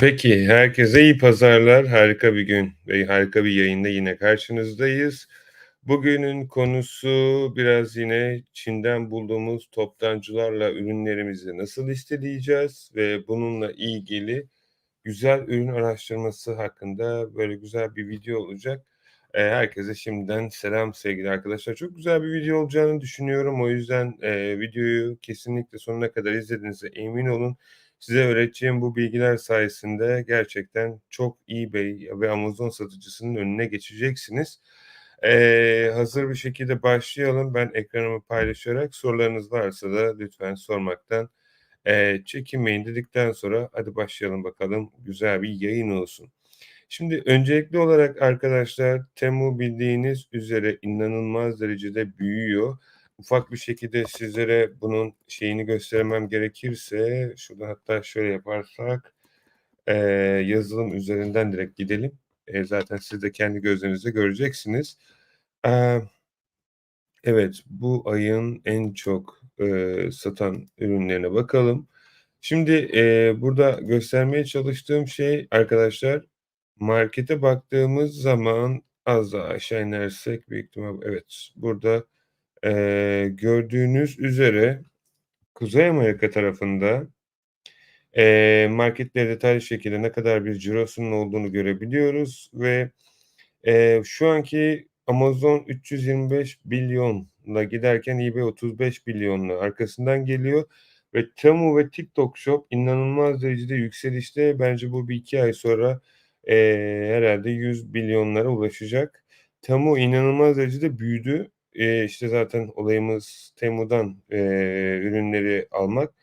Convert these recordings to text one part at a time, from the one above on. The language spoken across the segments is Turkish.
Peki, herkese iyi pazarlar. Harika bir gün ve harika bir yayında yine karşınızdayız. Bugünün konusu biraz yine Çin'den bulduğumuz toptancılarla ürünlerimizi nasıl listeleyeceğiz ve bununla ilgili güzel ürün araştırması hakkında böyle güzel bir video olacak. Eee, herkese şimdiden selam sevgili arkadaşlar. Çok güzel bir video olacağını düşünüyorum. O yüzden, eee, videoyu kesinlikle sonuna kadar izlediğinize emin olun. Size öğreteceğim bu bilgiler sayesinde gerçekten çok eBay ve Amazon satıcısının önüne geçeceksiniz. Eee, hazır bir şekilde başlayalım. Ben ekranımı paylaşarak sorularınız varsa da lütfen sormaktan, eee, çekinmeyin dedikten sonra hadi başlayalım bakalım. Güzel bir yayın olsun. Şimdi öncelikli olarak arkadaşlar Temu bildiğiniz üzere inanılmaz derecede büyüyor. Ufak bir şekilde sizlere bunun şeyini göstermem gerekirse şurada hatta şöyle yaparsak eee, yazılım üzerinden direkt gidelim. Eee, zaten siz de kendi gözlerinizle göreceksiniz. Eee, evet, bu ayın en çok, eee, satan ürünlerine bakalım. Şimdi, eee, burada göstermeye çalıştığım şey arkadaşlar markete baktığımız zaman az daha aşağı inersek büyük ihtimal evet, burada, eee, gördüğünüz üzere Kuzey Amerika tarafında eee, marketleri detaylı şekilde ne kadar bir cirosunun olduğunu görebiliyoruz ve, eee, şu anki Amazon 325 bilyonla giderken eBay 35 bilyonla arkasından geliyor ve Temu ve TikTok Shop inanılmaz derecede yükselişte. Bence bu bir iki ay sonra, eee, herhâlde 100 bilyonlara ulaşacak. Temu inanılmaz derecede büyüdü. Eee, işte, zaten olayımız Temu'dan, eee, ürünleri almak.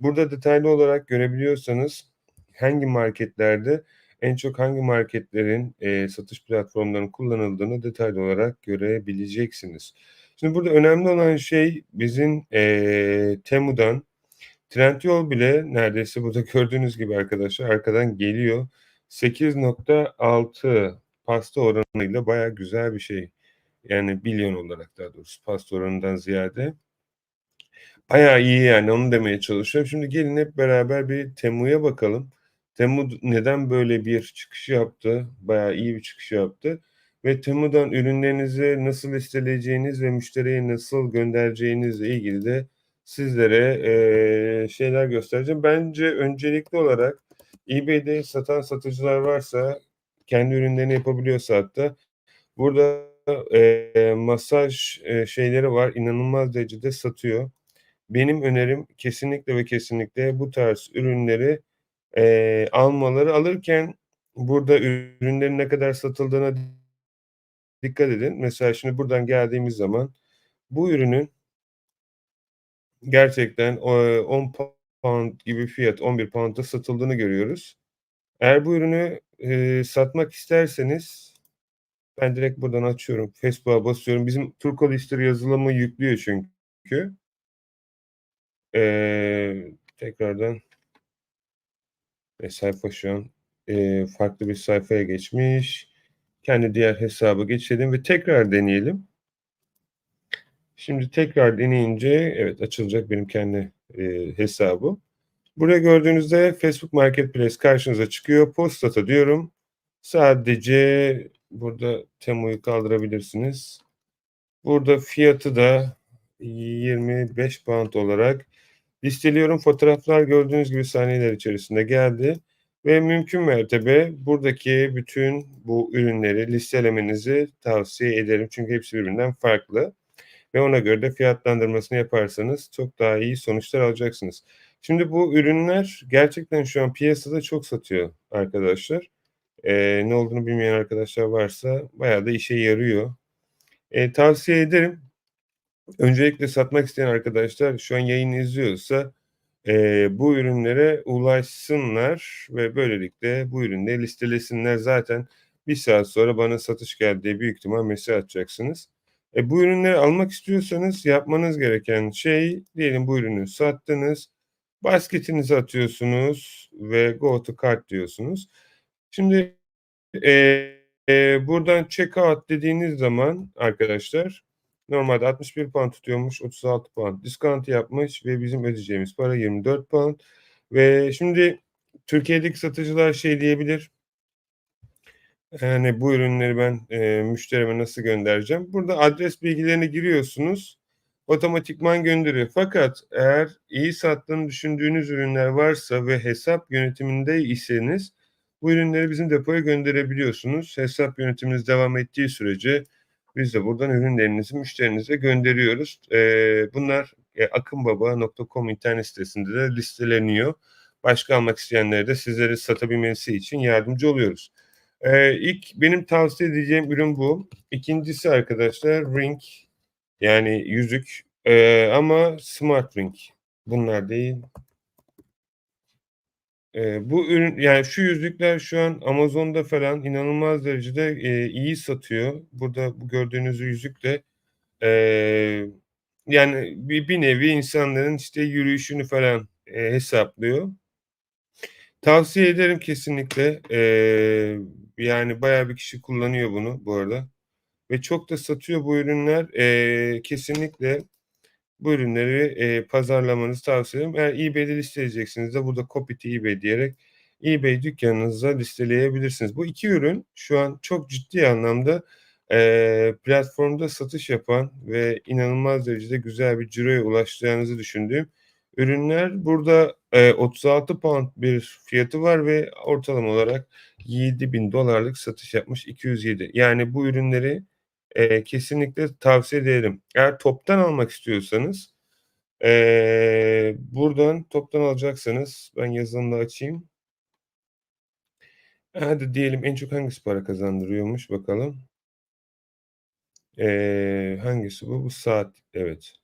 Burada detaylı olarak görebiliyorsanız hangi marketlerde en çok hangi marketlerin, eee, satış platformlarının kullanıldığını detaylı olarak görebileceksiniz. Şimdi burada önemli olan şey bizim, eee, Temu'dan Trendyol bile neredeyse burada gördüğünüz gibi arkadaşlar arkadan geliyor. 8.6 pasta oranıyla bayağı güzel bir şey. Yani bilyon olarak daha doğrusu pasta oranından ziyade. Bayağı iyi yani onu demeye çalışıyorum. Şimdi gelin hep beraber bir Temu'ya bakalım. Temu neden böyle bir çıkış yaptı? Bayağı iyi bir çıkış yaptı ve Temu'dan ürünlerinizi nasıl listeleyeceğiniz ve müşteriye nasıl göndereceğinizle ilgili de sizlere, şeyler göstereceğim. Bence öncelikli olarak eBay'de satan satıcılar varsa, kendi ürünlerini yapabiliyorsa hatta burada, eee, masaj, eee, şeyleri var, inanılmaz derecede satıyor. Benim önerim kesinlikle ve kesinlikle bu tarz ürünleri, eee, almaları. Alırken burada ürünlerin ne kadar satıldığına dikkat edin. Mesela şimdi buradan geldiğimiz zaman bu ürünün gerçekten, eee, £10 gibi fiyat, £11'da satıldığını görüyoruz. Eğer bu ürünü, eee, satmak isterseniz ben direkt buradan açıyorum, Facebook'a basıyorum. Bizim Turkolister yazılımı yüklüyor çünkü. Eee, tekrardan Ve sayfa şu an, eee, farklı bir sayfaya geçmiş. Kendi diğer hesaba geçelim ve tekrar deneyelim. Şimdi tekrar deneyince evet açılacak benim kendi, eee, hesabım. Burada gördüğünüzde Facebook Marketplace karşınıza çıkıyor. Postata diyorum. Sadece burada Temu'yu kaldırabilirsiniz. Burada fiyatı da £25 olarak listeliyorum. Fotoğraflar gördüğünüz gibi saniyeler içerisinde geldi ve mümkün mertebe buradaki bütün bu ürünleri listelemenizi tavsiye ederim. Çünkü hepsi birbirinden farklı ve ona göre de fiyatlandırmasını yaparsanız çok daha iyi sonuçlar alacaksınız. Şimdi bu ürünler gerçekten şu an piyasada çok satıyor arkadaşlar. Eee, ne olduğunu bilmeyen arkadaşlar varsa bayağı da işe yarıyor. Eee, tavsiye ederim. Öncelikle satmak isteyen arkadaşlar şu an yayını izliyorsa, eee, bu ürünlere ulaşsınlar ve böylelikle bu ürünleri listelesinler. Zaten 1 saat sonra bana satış geldi büyük ihtimal mesaj atacaksınız. E, bu ürünleri almak istiyorsanız yapmanız gereken şey, diyelim bu ürünü sattınız, basketinize atıyorsunuz ve go to cart diyorsunuz. Şimdi, eee, buradan checkout dediğiniz zaman arkadaşlar normalde £61 tutuyormuş, £36 diskont yapmış ve bizim ödeyeceğimiz para £24 ve şimdi Türkiye'deki satıcılar şey diyebilir yani, "Bu ürünleri ben, eee, müşterime nasıl göndereceğim?" Burada adres bilgilerini giriyorsunuz, otomatikman gönderiyor. Fakat eğer iyi sattığını düşündüğünüz ürünler varsa ve hesap yönetimindeysanız bu ürünleri bizim depoya gönderebiliyorsunuz. Hesap yönetiminiz devam ettiği sürece biz de buradan ürünlerinizi müşterinize gönderiyoruz. Eee, bunlar, eee, akınbaba.com internet sitesinde de listeleniyor. Başka almak isteyenlere de sizlere satabilmesi için yardımcı oluyoruz. Eee, ilk benim tavsiye edeceğim ürün bu. 2'ncisi arkadaşlar ring, yani yüzük, eee, ama smart ring. Bunlar değil. Eee, bu ürün, yani şu yüzükler şu an Amazon'da falan inanılmaz derecede, eee, iyi satıyor. Burada bu gördüğünüz yüzük de, eee, yani bir bir nevi insanların, işte, yürüyüşünü falan, eee, hesaplıyor. Tavsiye ederim kesinlikle. Eee, yani bayağı bir kişi kullanıyor bunu bu arada ve çok da satıyor bu ürünler. Eee, kesinlikle bu ürünleri, eee, pazarlamanızı tavsiye ederim. Eğer eBay'de listeleyecekseniz de burada "Copy to eBay" diyerek eBay dükkânınıza listeleyebilirsiniz. Bu 2 ürün şu an çok ciddi anlamda, eee, platformda satış yapan ve inanılmaz derecede güzel bir ciroya ulaşacağınızı düşündüğüm ürünler. Burada, eee, £36 bir fiyatı var ve ortalama olarak $7.000'lık satış yapmış, 207. Yani bu ürünleri, eee, kesinlikle tavsiye ederim. Eğer toptan almak istiyorsanız, eee, buradan toptan alacaksanız ben yazılımda açayım. Hadi diyelim en çok hangisi para kazandırıyormuş bakalım. Eee, hangisi bu? Bu saat, evet.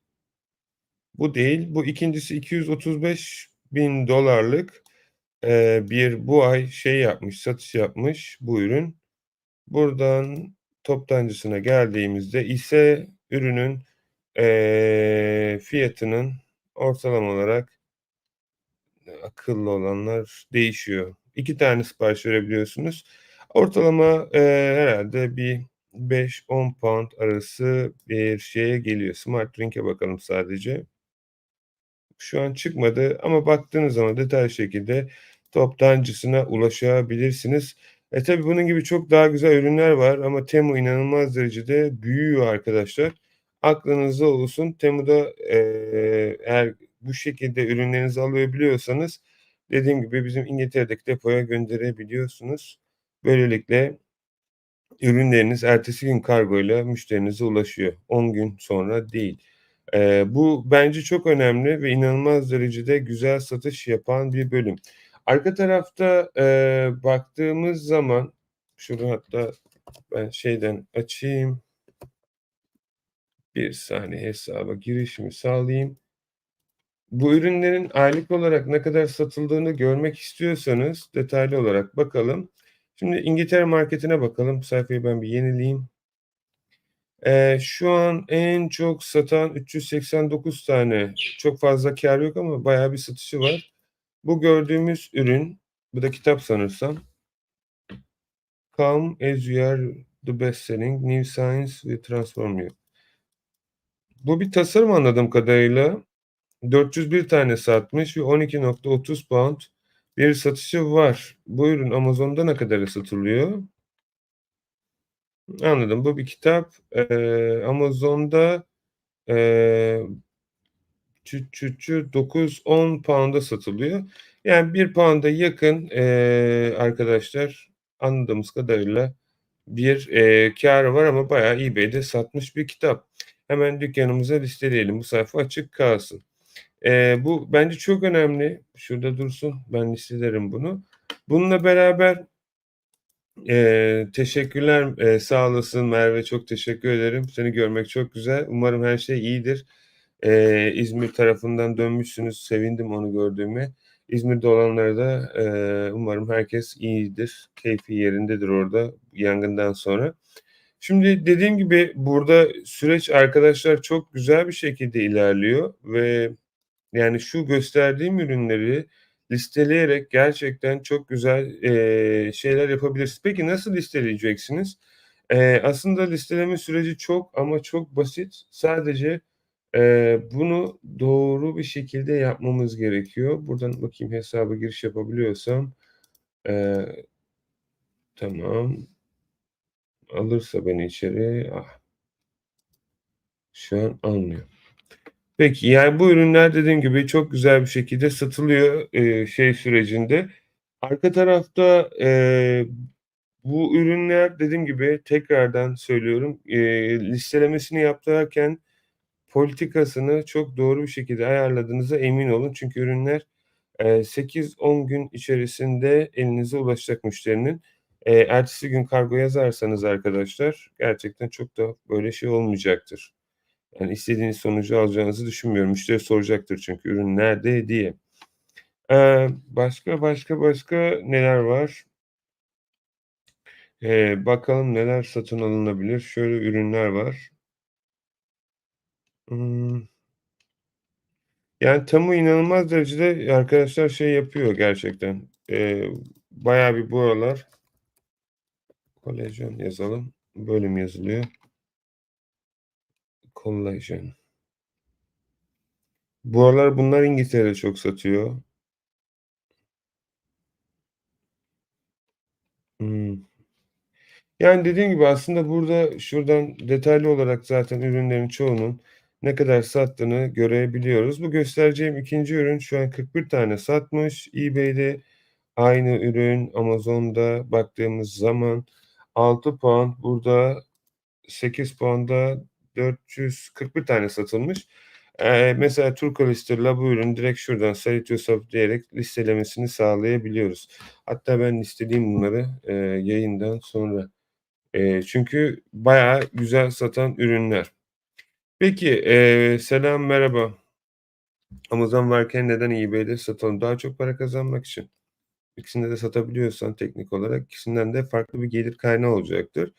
Bu değil, bu 2'ncisi $235.000'lık, eee, bir bu ay şey yapmış, satış yapmış bu ürün. Buradan toptancısına geldiğimizde ise ürünün, eee, fiyatının ortalama olarak akıllı olanlar değişiyor. 2 tane sipariş verebiliyorsunuz. Ortalama, eee, herhâlde bir £5-10 arası bir şeye geliyor. Smart ring'e bakalım sadece. Şu an çıkmadı ama baktığınız zaman detaylı şekilde toptancısına ulaşabilirsiniz. E, tabii bunun gibi çok daha güzel ürünler var ama Temu inanılmaz derecede büyüyor arkadaşlar. Aklınızda olsun. Temu'da, eee, eğer bu şekilde ürünlerinizi alabiliyorsanız dediğim gibi bizim İngiltere'deki depoya gönderebiliyorsunuz. Böylelikle ürünleriniz ertesi gün kargoyla müşterinize ulaşıyor. 10 gün sonra değil. Eee, bu bence çok önemli ve inanılmaz derecede güzel satış yapan bir bölüm. Arka tarafta, eee, baktığımız zaman şuradan hatta ben şeyden açayım. Bir saniye hesaba girişimi sağlayayım. Bu ürünlerin aylık olarak ne kadar satıldığını görmek istiyorsanız detaylı olarak bakalım. Şimdi İngiltere marketine bakalım. Sayfayı ben bir yenileyeyim. Eee, şu an en çok satan 389 tane. Çok fazla kâr yok ama bayağı bir satışı var. Bu gördüğümüz ürün, bu da kitap sanırsam. Come as you are the best selling new science will transform you. Bu bir tasarım anladığım kadarıyla. 401 tane satmış ve £12.30 bir satışı var. Bu ürün Amazon'da ne kadara satılıyor? Anladım. Bu bir kitap. Eee, Amazon'da, eee çü çü çü 9-10 pound'a satılıyor. Yani £1 yakın, eee, arkadaşlar anladığımız kadarıyla bir, eee, kârı var ama bayağı eBay'de satmış bir kitap. Hemen dükkânımıza listeleyelim. Bu sayfa açık kalsın. Eee, bu bence çok önemli. Şurada dursun. Ben listelerim bunu. Bununla beraber Eee, teşekkürler. Eee, sağ olasın Merve, çok teşekkür ederim. Seni görmek çok güzel. Umarım her şey iyidir. Eee, İzmir tarafından dönmüşsünüz. Sevindim onu gördüğüme. İzmir'de olanlara da, eee, umarım herkes iyidir. Keyfi yerindedir orada yangından sonra. Şimdi dediğim gibi burada süreç arkadaşlar çok güzel bir şekilde ilerliyor ve yani şu gösterdiğim ürünleri listeleyerek gerçekten çok güzel, eee, şeyler yapabilirsiniz. Peki nasıl listeleyeceksiniz? Eee, aslında listeleme süreci çok ama çok basit. Sadece, eee, bunu doğru bir şekilde yapmamız gerekiyor. Buradan bakayım hesaba giriş yapabiliyorsam. Eee Tamam. Alırsa beni içeri ah. Şu an almıyor. Peki, yani, bu ürünler dediğim gibi çok güzel bir şekilde satılıyor, eee, şey sürecinde. Arka tarafta, eee, bu ürünler dediğim gibi tekrardan söylüyorum, eee, listelemesini yaptırırken politikasını çok doğru bir şekilde ayarladığınıza emin olun. Çünkü ürünler, eee, 8-10 gün içerisinde elinize ulaşacak müşterinin. Eee, ertesi gün kargo yazarsanız arkadaşlar gerçekten çok da böyle şey olmayacaktır. Yani istediğiniz sonucu alacağınızı düşünmüyorum. Müşteri soracaktır çünkü ürün nerede diye. Eee, başka, başka, başka neler var? Eee, bakalım neler satın alınabilir? Şöyle ürünler var. Imm Yani, Temu inanılmaz derecede arkadaşlar şey yapıyor gerçekten. Eee, bayağı bir bu aralar kolajen yazalım. Böyle mi yazılıyor? Kollajen. Bu aralar bunlar İngiltere'de çok satıyor. Hımm. Yani, dediğim gibi aslında burada şuradan detaylı olarak zaten ürünlerin çoğunun ne kadar sattığını görebiliyoruz. Bu göstereceğim 2'nci ürün şu an 41 tane satmış. eBay'de aynı ürün Amazon'da baktığımız zaman 6 pound, burada 8 pound'a 441 tane satılmış. Eee, mesela Turkolister'la bu ürünü direkt şuradan Sell it yourself diyerek listelemesini sağlayabiliyoruz. Hatta ben listeleyeyim bunları, eee, yayından sonra. Eee, çünkü bayağı güzel satan ürünler. Peki, eee, selam, merhaba. Amazon varken neden eBay'de satalım? Daha çok para kazanmak için. İkisinde de satabiliyorsan teknik olarak ikisinden de farklı bir gelir kaynağı olacaktır.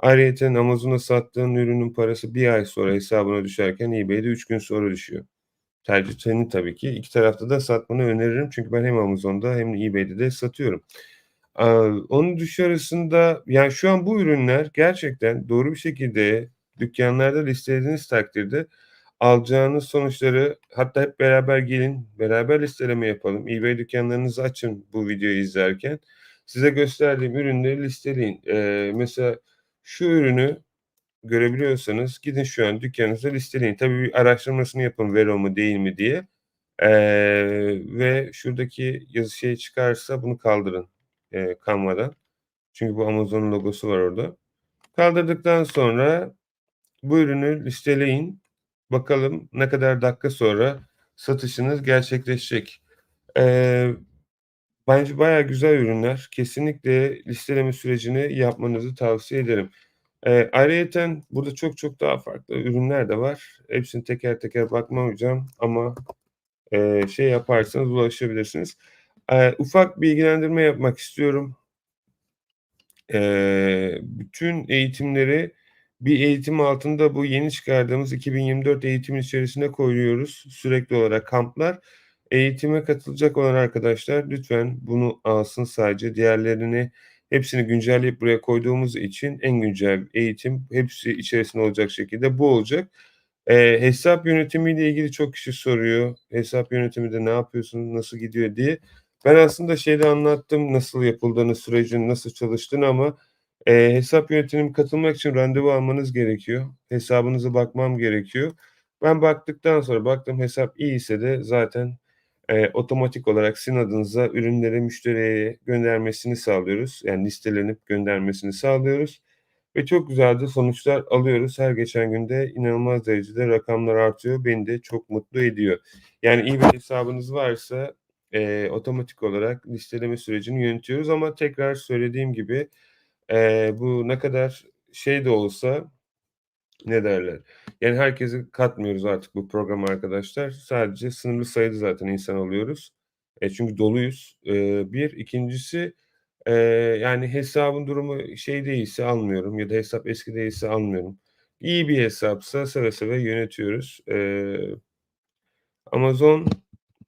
Ayrıyeten Amazon'a sattığın ürünün parası 1 ay sonra hesabına düşerken eBay'de 3 gün sonra düşüyor. Tercih senin tabii ki. İki tarafta da satmanı öneririm çünkü ben hem Amazon'da hem de eBay'de de satıyorum. Aaa, onun dışarısında, yani, şu an bu ürünler gerçekten doğru bir şekilde dükkânlarda listelediğiniz takdirde alacağınız sonuçları hatta hep beraber gelin, beraber listeleme yapalım. eBay dükkânlarınızı açın bu videoyu izlerken. Size gösterdiğim ürünleri listeleyin. Eee, mesela şu ürünü görebiliyorsanız gidin şu an dükkânınızda listeleyin. Tabii bir araştırmasını yapın vero mu değil mi diye. Eee, ve şuradaki yazı şey çıkarsa bunu kaldırın, eee, Canva'dan. Çünkü bu Amazon'un logosu var orada. Kaldırdıktan sonra bu ürünü listeleyin. Bakalım ne kadar dakika sonra satışınız gerçekleşecek. Eee, bence bayağı güzel ürünler. Kesinlikle listeleme sürecini yapmanızı tavsiye ederim. Eee, ayrıyeten burada çok çok daha farklı ürünler de var. Hepsini teker teker bakmayacağım ama, eee, şey yaparsanız ulaşabilirsiniz. Eee, ufak bilgilendirme yapmak istiyorum. Eee, bütün eğitimleri bir eğitim altında bu yeni çıkardığımız 2024 eğitimin içerisine koyuyoruz sürekli olarak kamplar. Eğitime katılacak olan arkadaşlar lütfen bunu alsın sadece. Diğerlerini hepsini güncelleyip buraya koyduğumuz için en güncel eğitim hepsi içerisinde olacak şekilde bu olacak. Eee, hesap yönetimiyle ilgili çok kişi soruyor. Hesap yönetiminde ne yapıyorsun, nasıl gidiyor diye. Ben aslında şeyde anlattım nasıl yapıldığını, sürecin nasıl çalıştığını ama, eee, hesap yönetimine katılmak için randevu almanız gerekiyor. Hesabınıza bakmam gerekiyor. Ben baktıktan sonra baktım hesap iyiyse de zaten, eee, otomatik olarak sizin adınıza ürünleri müşteriye göndermesini sağlıyoruz. Yani listelenip göndermesini sağlıyoruz ve çok güzel de sonuçlar alıyoruz. Her geçen gün de inanılmaz derecede rakamlar artıyor. Beni de çok mutlu ediyor. Yani eBay hesabınız varsa, eee, otomatik olarak listeleme sürecini yönetiyoruz ama tekrar söylediğim gibi, eee, bu ne kadar şey de olsa, ne derler, yani herkesi katmıyoruz artık bu programa arkadaşlar. Sadece sınırlı sayıda zaten insan alıyoruz. E, çünkü doluyuz. Eee, 1. 2'ncisi, eee, yani hesabın durumu şey değilse almıyorum ya da hesap eski değilse almıyorum. İyi bir hesapsa seve seve yönetiyoruz. Eee Amazon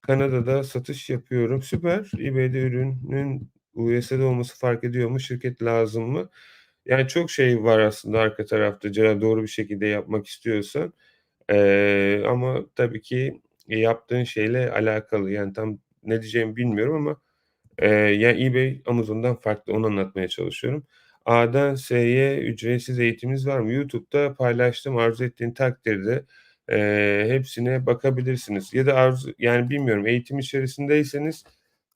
Kanada'da satış yapıyorum. Süper. eBay'de ürünün US'de olması fark ediyor mu? Şirket lazım mı? Yani çok şey var aslında arka tarafta ca doğru bir şekilde yapmak istiyorsan. Eee, ama tabii ki yaptığın şeyle alakalı. Yani tam ne diyeceğimi bilmiyorum ama Eee, ya eBay, Amazon'dan farklı, onu anlatmaya çalışıyorum. A'dan Z'ye ücretsiz eğitimimiz var mı? YouTube'da paylaştım. Arzu ettiğin takdirde, eee, hepsine bakabilirsiniz ya da arzu yani bilmiyorum eğitim içerisindeyseniz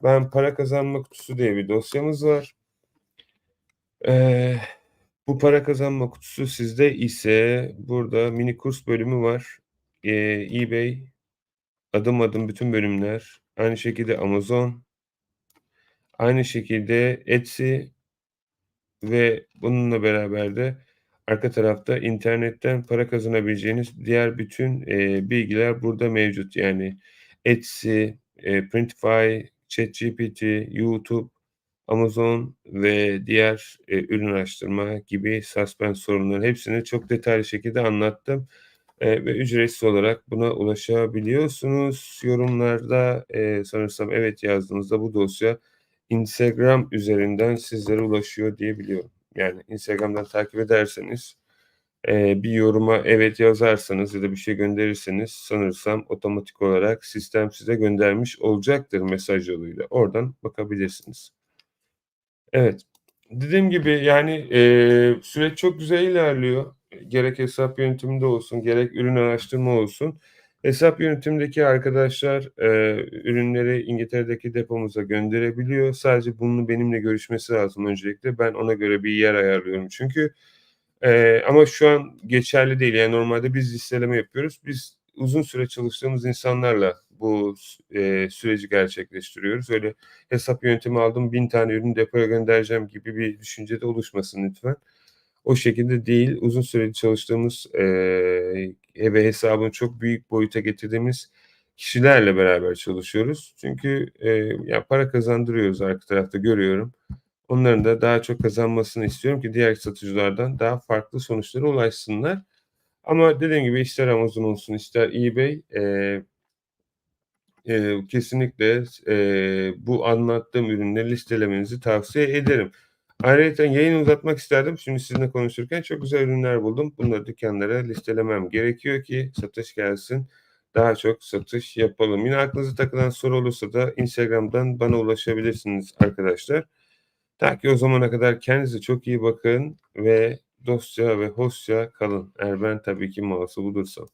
ben para kazanma kutusu diye bir dosyamız var. Eee, bu para kazanma kutusu sizde ise burada mini kurs bölümü var. Eee, eBay, adım adım bütün bölümler, aynı şekilde Amazon aynı şekilde Etsy ve bununla beraber de arka tarafta internetten para kazanabileceğiniz diğer bütün, eee, bilgiler burada mevcut. Yani Etsy, eee, Printify, ChatGPT, YouTube, Amazon ve diğer, eee, ürün araştırma gibi suspense sorunların hepsini çok detaylı şekilde anlattım, eee, ve ücretsiz olarak buna ulaşabiliyorsunuz. Yorumlarda, eee, sanırsam evet yazdığınızda bu dosya Instagram üzerinden sizlere ulaşıyor diye biliyorum. Yani Instagram'dan takip ederseniz, eee, bir yoruma evet yazarsanız ya da bir şey gönderirseniz sanırsam otomatik olarak sistem size göndermiş olacaktır mesaj yoluyla. Oradan bakabilirsiniz. Evet, dediğim gibi yani, eee, süreç çok güzel ilerliyor. Gerek hesap yönetiminde olsun, gerek ürün araştırma olsun. Hesap yönetimindeki arkadaşlar, eee, ürünleri İngiltere'deki depomuza gönderebiliyor. Sadece bunu benimle görüşmesi lazım öncelikle. Ben ona göre bir yer ayarlıyorum çünkü. Eee, ama şu an geçerli değil. Yani normalde biz listeleme yapıyoruz. Biz uzun süre çalıştığımız insanlarla bu eee, süreci gerçekleştiriyoruz. Öyle hesap yönetimi aldım, 1000 tane ürünü depoya göndereceğim gibi bir düşünce de oluşmasın lütfen. O şekilde değil, uzun süreli çalıştığımız, eee, ve hesabını çok büyük boyuta getirdiğimiz kişilerle beraber çalışıyoruz. Çünkü, eee, ya para kazandırıyoruz arka tarafta görüyorum. Onların da daha çok kazanmasını istiyorum ki diğer satıcılardan daha farklı sonuçlara ulaşsınlar. Ama dediğim gibi ister Amazon olsun ister eBay, eee eee, kesinlikle eee, bu anlattığım ürünleri listelemenizi tavsiye ederim. Ayrıyeten yayını uzatmak isterdim. Şimdi sizinle konuşurken çok güzel ürünler buldum. Bunları dükkânlara listelemem gerekiyor ki satış gelsin, daha çok satış yapalım. Yine aklınıza takılan soru olursa da Instagram'dan bana ulaşabilirsiniz arkadaşlar. Ta ki o zamana kadar kendinize çok iyi bakın ve dostça ve hoşça kalın. Eğer ben tabii ki molası bulursam.